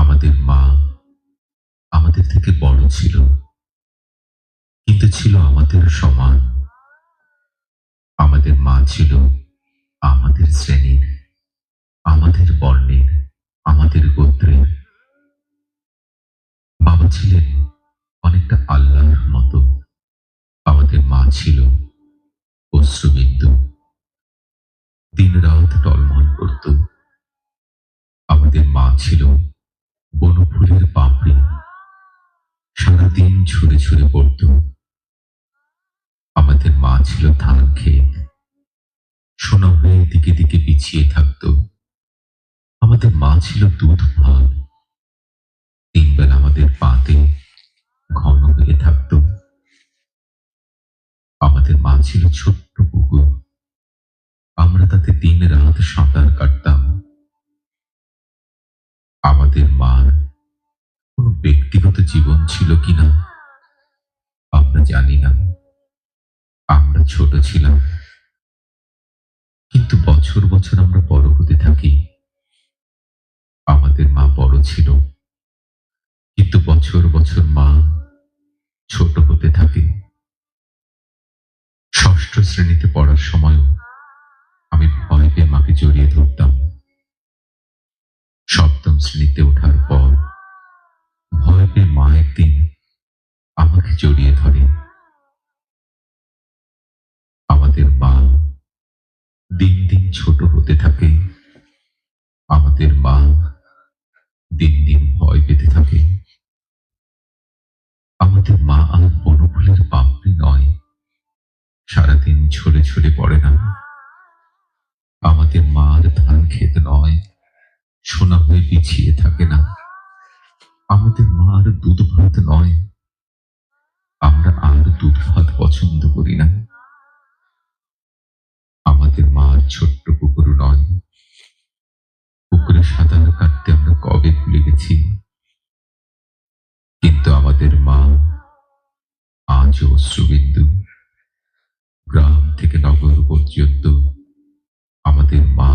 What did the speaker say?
আমাদের মা আমাদের থেকে বড় ছিল, কিন্তু ছিল আমাদের সমান। আমাদের মা ছিল আমাদের শ্রেণির, আমাদের বর্ণের, আমাদের গোত্রের। বাবা ছিলেন অনেকটা আল্লাহর মতো। আমাদের মা ছিল অশ্রুবিন্দু। দিন রাত টলমল করত। আমাদের মা ছিল বনফুলের পাপড়ি সারাদিন ছুঁড়ে ছুঁড়ে পড়ত। আমাদের মা ছিল ধান ক্ষেত। সোনা হয়ে দিকে দিকে পিছিয়ে থাকত। আমাদের মা ছিল দুধ ভাত তিনবেলা আমাদের পাতে ঘন হয়ে থাকত। আমাদের মা ছিল ছোট্ট পুকুর আমরা তাতে দিন রাত সাঁতার কাটতাম। আমাদের মার কোনো ব্যক্তিগত জীবন ছিল কিনা? আমরা জানি না। আমরা ছোট ছিলাম। কিন্তু বছর বছর আমরা বড় হতে থাকি। আমাদের মা বড় ছিল। কিন্তু বছর বছর মা ছোট হতে থাকে। ষষ্ঠ শ্রেণীতে পড়ার সময়ও আমি ভয় পেয়ে মাকে জড়িয়ে ধরতাম। শ্রেণীতে ওঠার পর ভয় পেয়ে মা একদিন আমাকে জড়িয়ে ধরে। আমাদের মা দিন দিন ছোট হতে থাকে। আমাদের মা দিন দিন ভয় পেতে থাকে। আমাদের মা আর বনফুলের পাপড়ি নয়। সারাদিন ছড়ে ছড়ে পড়ে না। আমাদের মা আর ধান খেত নয়। সোনা হয়ে পিছিয়ে থাকে না। আমাদের মা আর দুধ ভাত নয়। আমরা আর দুধ ভাত পছন্দ করি না। আমাদের মা আর ছোট্ট পুকুর নয়। পুকুরে সাঁতার কাটতে আমরা কবে ভুলে গেছি। কিন্তু আমাদের মা আজও অশ্রুবিন্দু। গ্রাম থেকে নগর পর্যন্ত আমাদের মা